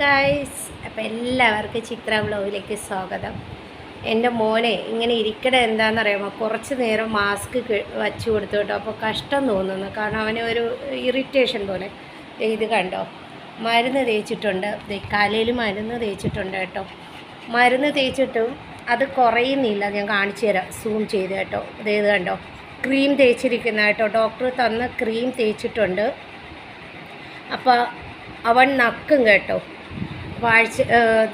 Guys അപ്പോൾ എല്ലാവർക്കും ചിത്ര ബ്ലോഗിലേക്ക് സ്വാഗതം. എന്റെ മോനെ ഇങ്ങനെ ഇരിക്കണ എന്താണെന്നറിയാമോ? കുറച്ച് നേരം മാസ്ക് വച്ചു കൊടുത്തു കേട്ടോ. അപ്പോൾ കഷ്ടം തോന്നുന്നു. കാരണം അവന് ഒരു ഇറിറ്റേഷൻ പോലെ. ഇത് കണ്ടോ? മരുന്ന് തേച്ചിട്ടുണ്ട്. ദേ കാലയിൽ മരുന്ന് തേച്ചിട്ടുണ്ട് കേട്ടോ. മരുന്ന് തേച്ചിട്ടും അത് കുറയുന്നില്ല. ഞാൻ കാണിച്ചു തരാം. സൂം ചെയ്ത് കേട്ടോ. ദേ ഇത് കണ്ടോ? ക്രീം തേച്ചിരിക്കുന്ന കേട്ടോ. ഡോക്ടർ തന്ന ക്രീം തേച്ചിട്ടുണ്ട്. അപ്പോൾ അവൻ നക്കും കേട്ടോ. വാഴ്ച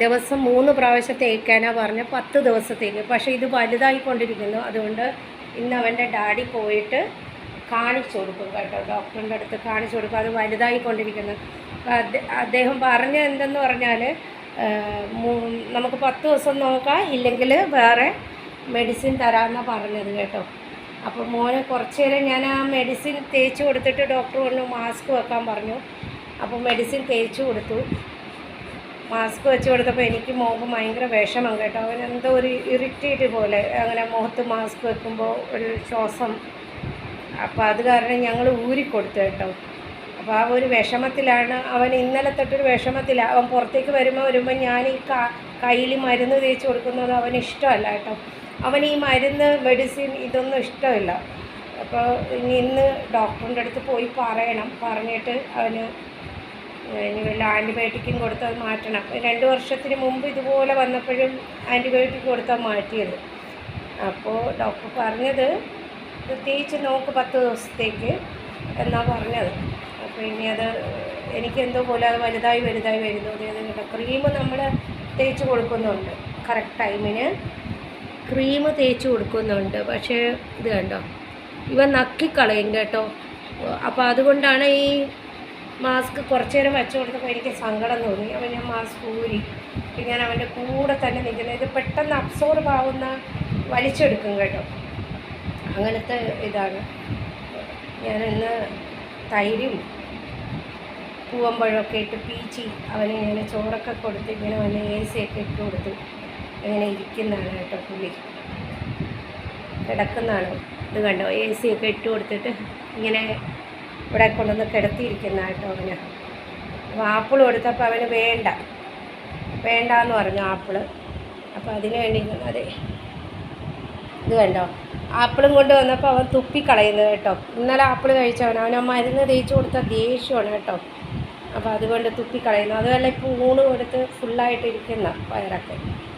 ദിവസം മൂന്ന് പ്രാവശ്യം തേക്കാനാണ് പറഞ്ഞ പത്ത് ദിവസത്തേക്ക് പക്ഷേ ഇത് വലുതായിക്കൊണ്ടിരിക്കുന്നു അതുകൊണ്ട് ഇന്ന് അവന്റെ ഡാഡി പോയിട്ട് കാണിച്ചു കൊടുക്കും കേട്ടോ. ഡോക്ടറിന്റെ അടുത്ത് കാണിച്ചു കൊടുക്കും. അത് വലുതായിക്കൊണ്ടിരിക്കുന്നു അദ്ദേഹം പറഞ്ഞ എന്തെന്ന് പറഞ്ഞാൽ നമുക്ക് പത്ത് ദിവസം നോക്കാം ഇല്ലെങ്കിൽ വേറെ മെഡിസിൻ തരാമെന്നാണ് പറഞ്ഞത് കേട്ടോ. അപ്പോൾ മോനെ കുറച്ച് നേരം ഞാൻ ആ മെഡിസിൻ തേച്ച് കൊടുത്തിട്ട് ഡോക്ടർ പറഞ്ഞു മാസ്ക് വെക്കാൻ പറഞ്ഞു. അപ്പോൾ മെഡിസിൻ തേച്ച് കൊടുത്തു. മാസ്ക് വെച്ച് കൊടുത്തപ്പോൾ എനിക്ക് മോഹ് ഭയങ്കര വിഷമം കേട്ടോ. അവൻ എന്തോ ഒരു ഇറിറ്റേറ്റ് പോലെ അങ്ങനെ മുഖത്ത് മാസ്ക് വെക്കുമ്പോൾ ഒരു ശ്വാസം. അപ്പോൾ അത് കാരണം ഞങ്ങൾ ഊരിക്കൊടുത്തു കേട്ടോ. അപ്പോൾ ആ ഒരു വിഷമത്തിലാണ് അവൻ ഇന്നലെ തൊട്ടൊരു വിഷമത്തിലാണ് അവൻ പുറത്തേക്ക് വരുമ്പോൾ വരുമ്പോൾ ഞാൻ ഈ കയ്യിൽ മരുന്ന് തേച്ച് കൊടുക്കുന്നത് അവന് ഇഷ്ടമല്ല കേട്ടോ. അവൻ ഈ മരുന്ന് മെഡിസിൻ ഇതൊന്നും ഇഷ്ടമില്ല. അപ്പോൾ ഇനി ഇന്ന് ഡോക്ടറിന്റെ അടുത്ത് പോയി പറയണം. പറഞ്ഞിട്ട് അവന് ഇനി വല്ല ആന്റിബയോട്ടിക്കും കൊടുത്തത് മാറ്റണം. രണ്ട് വർഷത്തിന് മുമ്പ് ഇതുപോലെ വന്നപ്പോഴും ആന്റിബയോട്ടിക് കൊടുത്താൽ മാറ്റിയത്. അപ്പോൾ ഡോക്ടർ പറഞ്ഞത് പ്രത്യേകിച്ച് നോക്ക് പത്ത് ദിവസത്തേക്ക് എന്നാണ് പറഞ്ഞത്. അപ്പോൾ ഇനി അത് എനിക്കെന്തോ പോലെ അത് വലുതായി വലുതായി വരുന്നു. അതായത് ക്രീം നമ്മൾ തേച്ച് കൊടുക്കുന്നുണ്ട്. കറക്റ്റ് ടൈമിന് ക്രീം തേച്ച് കൊടുക്കുന്നുണ്ട്. പക്ഷേ ഇത് കണ്ടോ? ഇവ നക്കിക്കളയും കേട്ടോ. അപ്പോൾ അതുകൊണ്ടാണ് ഈ മാസ്ക് കുറച്ച് നേരം വെച്ചു കൊടുത്തപ്പോൾ എനിക്ക് സങ്കടം തോന്നി. അപ്പോൾ ഞാൻ മാസ്ക് ഊരി. ഞാൻ അവന്റെ കൂടെ തന്നെ നിൽക്കുന്നത് ഇത് പെട്ടെന്ന് അബ്സോർബ് ആവുന്ന വലിച്ചെടുക്കും കേട്ടോ. അങ്ങനത്തെ ഇതാണ്. ഞാൻ ഇന്ന് തൈരും പൂവമ്പഴമൊക്കെ ഇട്ട് പീച്ചി അവന് ഇങ്ങനെ ചോറൊക്കെ കൊടുത്ത് ഇങ്ങനെ വന്ന് എ സി ഒക്കെ ഇട്ട് കൊടുത്ത് ഇങ്ങനെ ഇരിക്കുന്നതാണ് കേട്ടോ പുള്ളി. കിടക്കുന്നതാണ്. ഇത് കണ്ടോ? എ സി ഒക്കെ ഇട്ട് കൊടുത്തിട്ട് ഇങ്ങനെ ഇവിടെ കൊണ്ടുവന്ന് കിടത്തിയിരിക്കുന്ന കേട്ടോ അവന്. അപ്പോൾ ആപ്പിൾ കൊടുത്തപ്പോൾ അവന് വേണ്ട. വേണ്ട എന്ന് പറഞ്ഞു ആപ്പിൾ. അപ്പോൾ അതിന് വേണ്ടി അതെ. ഇത് കണ്ടോ? ആപ്പിളും കൊണ്ട് വന്നപ്പോൾ അവൻ തുപ്പിക്കളയുന്നത് കേട്ടോ. ഇന്നലെ ആപ്പിൾ കഴിച്ചവൻ അവൻ മരുന്ന് തേച്ച് കൊടുത്ത ദേഷ്യമാണ് കേട്ടോ. അപ്പോൾ അതുകൊണ്ട് തുപ്പിക്കളയുന്നു. അതുമല്ല ഇപ്പോൾ ഊണ് കൊടുത്ത് ഫുള്ളായിട്ട് ഇരിക്കുന്ന വയറൊക്കെ ആ,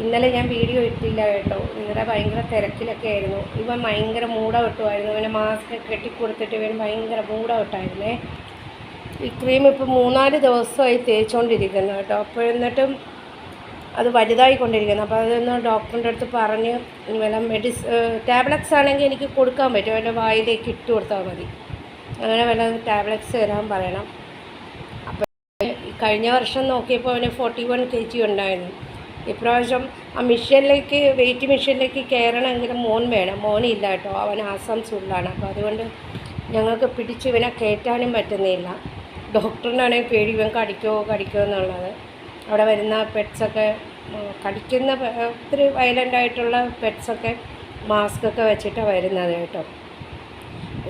ഇന്നലെ ഞാൻ വീഡിയോ ഇട്ടില്ല കേട്ടോ. ഇന്നലെ ഭയങ്കര തിരക്കിലൊക്കെ ആയിരുന്നു. ഇവൻ ഭയങ്കര മൂട വിട്ടുമായിരുന്നു ഇവനെ മാസ്ക് കെട്ടിക്കൊടുത്തിട്ട് ഇവൻ ഭയങ്കര മൂട വിട്ടായിരുന്നേ ഈ ക്രീം ഇപ്പോൾ മൂന്നാൽ ദിവസമായി തേച്ചുകൊണ്ടിരിക്കുന്നു കേട്ടോ. അപ്പോൾ എന്നിട്ടും അത് വലുതായി കൊണ്ടിരിക്കുന്നു. അപ്പോൾ അതൊന്ന് ഡോക്ടറിന്റെ അടുത്ത് പറഞ്ഞ് വല്ല മെഡിസ് ടാബ്ലറ്റ്സ് ആണെങ്കിൽ എനിക്ക് കൊടുക്കാൻ പറ്റും. എന്റെ വായിലേക്ക് ഇട്ട് കൊടുത്താൽ മതി. അങ്ങനെ വല്ല ടാബ്ലറ്റ്സ് തരാൻ പറയണം. അപ്പോൾ കഴിഞ്ഞ വർഷം നോക്കിയപ്പോൾ അവന് ഫോർട്ടി വൺ കെ ജി ഉണ്ടായിരുന്നു. ഇപ്രാവശ്യം ആ മിഷനിലേക്ക് വെയിറ്റ് മിഷനിലേക്ക് കയറണമെങ്കിൽ മോൻ വേണം. മോനില്ല കേട്ടോ. അവൻ ആസാംസുള്ളാണ് അപ്പോൾ അതുകൊണ്ട് ഞങ്ങൾക്ക് പിടിച്ച് ഇവനെ കയറ്റാനും പറ്റുന്നില്ല. ഡോക്ടറിനാണെങ്കിൽ പേടി ഇവൻ കടിക്കോ കടിക്കോ എന്നുള്ളത്. അവിടെ വരുന്ന പെറ്റ്സൊക്കെ കടിക്കുന്ന ഒത്തിരി വയലന്റ് ആയിട്ടുള്ള പെറ്റ്സൊക്കെ മാസ്കൊക്കെ വെച്ചിട്ടാണ് വരുന്നത് കേട്ടോ.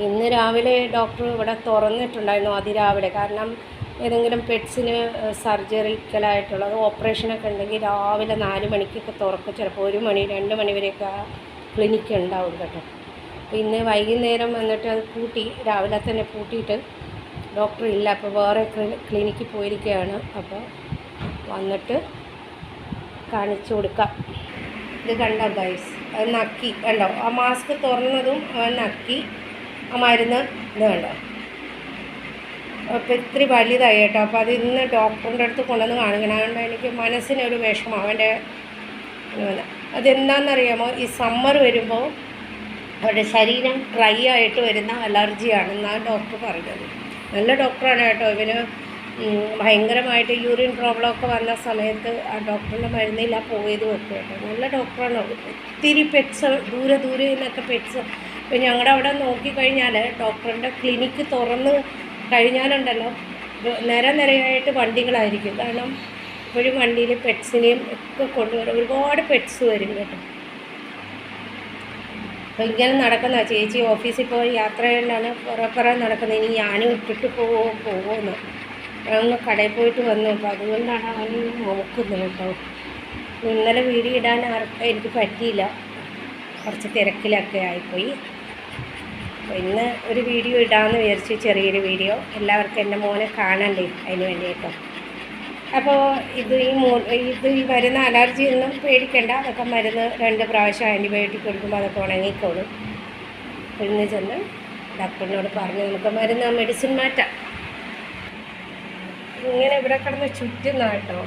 ഇന്ന് രാവിലെ ഡോക്ടർ ഇവിടെ തുറന്നിട്ടുണ്ടായിരുന്നു. അതിരാവിലെ. കാരണം ഏതെങ്കിലും പെറ്റ്സിന് സർജറിക്കലായിട്ടുള്ളത് ഓപ്പറേഷനൊക്കെ ഉണ്ടെങ്കിൽ രാവിലെ നാല് മണിക്കൊക്കെ തുറക്കും. ചിലപ്പോൾ ഒരു മണി രണ്ട് മണി വരെയൊക്കെ ആ ക്ലിനിക്ക് ഉണ്ടാവും കേട്ടോ. ഇന്ന് വൈകുന്നേരം വന്നിട്ട് അത് പൂട്ടി രാവിലെ തന്നെ പൂട്ടിയിട്ട് ഡോക്ടർ ഇല്ല. അപ്പോൾ വേറെ ക്ലിനിക്കിൽ പോയിരിക്കുകയാണ്. അപ്പോൾ വന്നിട്ട് കാണിച്ചു കൊടുക്കാം. ഇത് കണ്ടോ ഗൈസ്? അത് നക്കി കണ്ടോ? ആ മാസ്ക് തുറന്നതും നക്കി ആ മരുന്ന് ഇത് കണ്ടോ? അപ്പോൾ ഇത്തിരി വലുതായി കേട്ടോ. അപ്പോൾ അത് ഇന്ന് ഡോക്ടറിന്റെ അടുത്ത് കൊണ്ടുവന്ന് കാണിക്കണം അതുകൊണ്ട് എനിക്ക് മനസ്സിനൊരു വിഷമം. അവന്റെ. അതെന്താണെന്നറിയാമോ ഈ സമ്മർ വരുമ്പോൾ അവരുടെ ശരീരം ഡ്രൈ ആയിട്ട് വരുന്ന അലർജിയാണെന്നാണ് ഡോക്ടർ പറഞ്ഞത്. നല്ല ഡോക്ടറാണ് കേട്ടോ. ഇവന് ഭയങ്കരമായിട്ട് യൂറിൻ പ്രോബ്ലം ഒക്കെ വന്ന സമയത്ത് ആ ഡോക്ടറിന്റെ മരുന്നില്ല പോയത് വെക്കും കേട്ടോ. നല്ല ഡോക്ടറാണ്. ഒത്തിരി പെറ്റ്സ് ദൂരെ ദൂരെ നിന്നൊക്കെ പെറ്റ്സ് ഇപ്പം ഞങ്ങളുടെ അവിടെ നോക്കിക്കഴിഞ്ഞാൽ ഡോക്ടറിന്റെ ക്ലിനിക്ക് തുറന്ന് കഴിഞ്ഞാലുണ്ടല്ലോ. നിര നിരയായിട്ട് വണ്ടികളായിരിക്കും. കാരണം ഇപ്പോഴും വണ്ടിയിൽ പെറ്റ്സിനെയും ഒക്കെ കൊണ്ടുവരും ഒരുപാട് പെറ്റ്സ് വരും കേട്ടോ. അപ്പോൾ ഇങ്ങനെ നടക്കുന്ന ചേച്ചി ഓഫീസിൽ പോയി യാത്രയിലാണ് പുറ പുറ നടക്കുന്നത്. ഇനി ഞാനും ഇട്ടിട്ട് പോവോ പോവോന്ന്. അങ്ങ് കടയിൽ പോയിട്ട് വന്നു. അപ്പോൾ അതുകൊണ്ടാണ് അവൻ നോക്കുന്നത് കേട്ടോ. ഇന്നലെ വീഡിയോ ഇടാൻ ആർക്കും എനിക്ക് പറ്റിയില്ല. കുറച്ച് തിരക്കിലൊക്കെ ആയിപ്പോയി. ഇന്ന് ഒരു വീഡിയോ ഇടാമെന്ന് വിചാരിച്ചു ചെറിയൊരു വീഡിയോ. എല്ലാവർക്കും എന്റെ മോനെ കാണണ്ടേ അതിന് വേണ്ടിയിട്ടോ. അപ്പോൾ ഇത് ഈ മൂ ഇത് ഈ വരുന്ന അലർജി ഒന്നും പേടിക്കണ്ട. അതൊക്കെ മരുന്ന് രണ്ട് പ്രാവശ്യം ആന്റിബയോട്ടിക് കൊടുക്കുമ്പോൾ അതൊക്കെ ഉണങ്ങിക്കോളും. ഇന്ന് ചെന്ന് ഡോക്ടറിനോട് പറഞ്ഞു നമുക്ക് മരുന്ന് മെഡിസിൻ മാറ്റാം. ഇങ്ങനെ ഇവിടെ കിടന്ന് ചുറ്റുന്ന കേട്ടോ.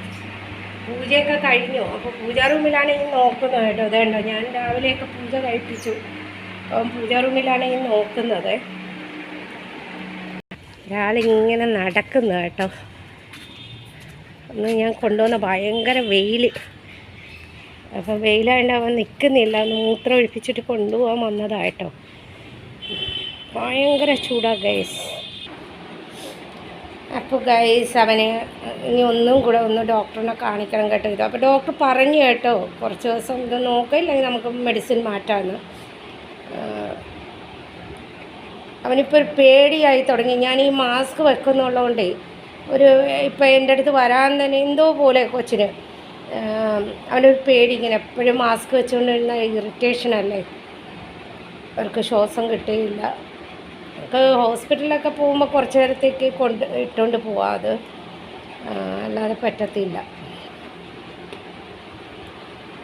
പൂജയൊക്കെ കഴിഞ്ഞു. അപ്പോൾ പൂജാ റൂമിലാണ് ഈ നോക്കുന്നത് കേട്ടോ. അതേണ്ടോ ഞാൻ രാവിലെയൊക്കെ പൂജ കഴിപ്പിച്ചു. അപ്പം പൂജാ റൂമിലാണ് ഈ നോക്കുന്നത്. ഒരാളിങ്ങനെ നടക്കുന്നു കേട്ടോ. അന്ന് ഞാൻ കൊണ്ടുവന്ന ഭയങ്കര വെയിൽ അപ്പം വെയിലായതുകൊണ്ട് അവൻ നിൽക്കുന്നില്ല മൂത്രം ഒഴിപ്പിച്ചിട്ട് കൊണ്ടുപോകാൻ വന്നതായിട്ടോ ഭയങ്കര ചൂടാണ് ഗൈസ് അപ്പോൾ ഗൈസ് അവന് ഇനി ഒന്നും കൂടെ ഒന്ന് ഡോക്ടറിനെ കാണിക്കണം കേട്ടോ. ഇത് അപ്പോൾ ഡോക്ടർ പറഞ്ഞു കേട്ടോ. കുറച്ച് ദിവസം ഇത് നോക്കില്ലെങ്കിൽ നമുക്ക് മെഡിസിൻ മാറ്റാമെന്ന് അവനിപ്പോൾ ഒരു പേടിയായി തുടങ്ങി. ഞാൻ ഈ മാസ്ക് വെക്കുന്നുള്ളതുകൊണ്ടേ ഒരു ഇപ്പം എന്റെ അടുത്ത് വരാൻ തന്നെ എന്തോ പോലെ കൊച്ചിന്. അവനൊരു പേടി ഇങ്ങനെ എപ്പോഴും മാസ്ക് വെച്ചുകൊണ്ടിരുന്ന ഇറിറ്റേഷൻ അല്ലേ? അവർക്ക് ശ്വാസം കിട്ടുകയില്ല. നമുക്ക് ഹോസ്പിറ്റലിലൊക്കെ പോകുമ്പോൾ കുറച്ച് നേരത്തേക്ക് കൊണ്ട് ഇട്ടുകൊണ്ട് പോവാം അത്. അല്ലാതെ പറ്റത്തില്ല.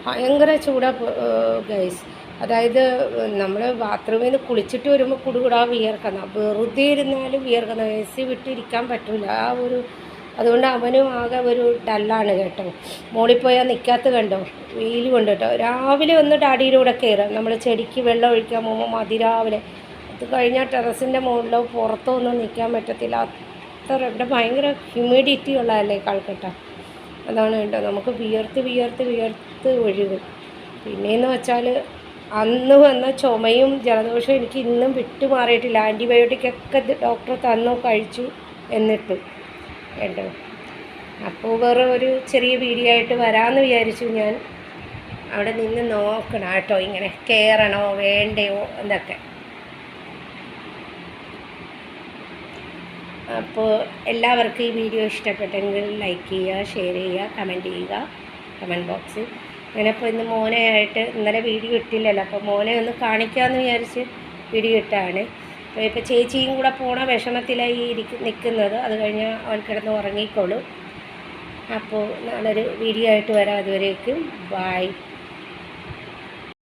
ഭയങ്കര ചൂടാ ഗൈസ് അതായത് നമ്മൾ ബാത്റൂമിൽ നിന്ന് കുളിച്ചിട്ട് വരുമ്പോൾ കുടുകുടാ വിയർക്കുന്ന വെറുതെ ഇരുന്നാലും വിയർക്കുന്ന എ സി വിട്ടിരിക്കാൻ പറ്റില്ല ആ ഒരു അതുകൊണ്ട് അവനും ആകെ ഒരു ഡല്ലാണ് കേട്ടോ. മോളിൽ പോയാൽ നിൽക്കാത്ത കണ്ടോ? വെയിൽ കൊണ്ട് കേട്ടോ. രാവിലെ ഒന്ന് ഡാഡിയുടെ കൂടെ കയറാം. നമ്മൾ ചെടിക്ക് വെള്ളം ഒഴിക്കാൻ പോകുമ്പോൾ മതിരാവിലെ അത് കഴിഞ്ഞാൽ ടെറസിന്റെ മുകളിലോ പുറത്തോ ഒന്നും നിൽക്കാൻ പറ്റത്തില്ല. അത്ര ഇവിടെ ഭയങ്കര ഹ്യൂമിഡിറ്റി ഉള്ളതല്ലേ കൽക്കട്ട? അതാണ് കേട്ടോ. നമുക്ക് വിയർത്ത് വിയർത്ത് വിയർത്ത് ഒഴിവ് പിന്നെയെന്ന് വെച്ചാൽ അന്ന് വന്ന ചുമയും ജലദോഷവും എനിക്ക് ഇന്നും വിട്ടുമാറിയിട്ടില്ല. ആന്റിബയോട്ടിക്കൊക്കെ ഡോക്ടർ തന്നു കഴിച്ചു എന്നിട്ട്. കേട്ടോ അപ്പോൾ വേറെ ഒരു ചെറിയ വീഡിയോ ആയിട്ട് വരാമെന്ന് വിചാരിച്ചു ഞാൻ. അവിടെ നിന്ന് നോക്കണം കേട്ടോ ഇങ്ങനെ കയറണോ വേണ്ടയോ എന്നൊക്കെ. അപ്പോൾ എല്ലാവർക്കും ഈ വീഡിയോ ഇഷ്ടപ്പെട്ടെങ്കിൽ ലൈക്ക് ചെയ്യുക ഷെയർ ചെയ്യുക കമന്റ് ചെയ്യുക. കമന്റ് ബോക്സിൽ ഞാനപ്പോൾ ഇന്ന് മോനെ ആയിട്ട് ഇന്നലെ വീഡിയോ ഇട്ടില്ലല്ലോ. അപ്പോൾ മോനെ ഒന്ന് കാണിക്കാമെന്ന് വിചാരിച്ച് വീഡിയോ ഇട്ടാണ്. അപ്പോൾ ഇപ്പോൾ ചേച്ചിയും കൂടെ പോണ വിഷമത്തിലായി ഇരിക്കും നിൽക്കുന്നത് അത് കഴിഞ്ഞ് അവൻ കിടന്ന് ഉറങ്ങിക്കോളും. അപ്പോൾ നല്ലൊരു വീഡിയോ ആയിട്ട് വരാം അതുവരേക്കും. ബായ്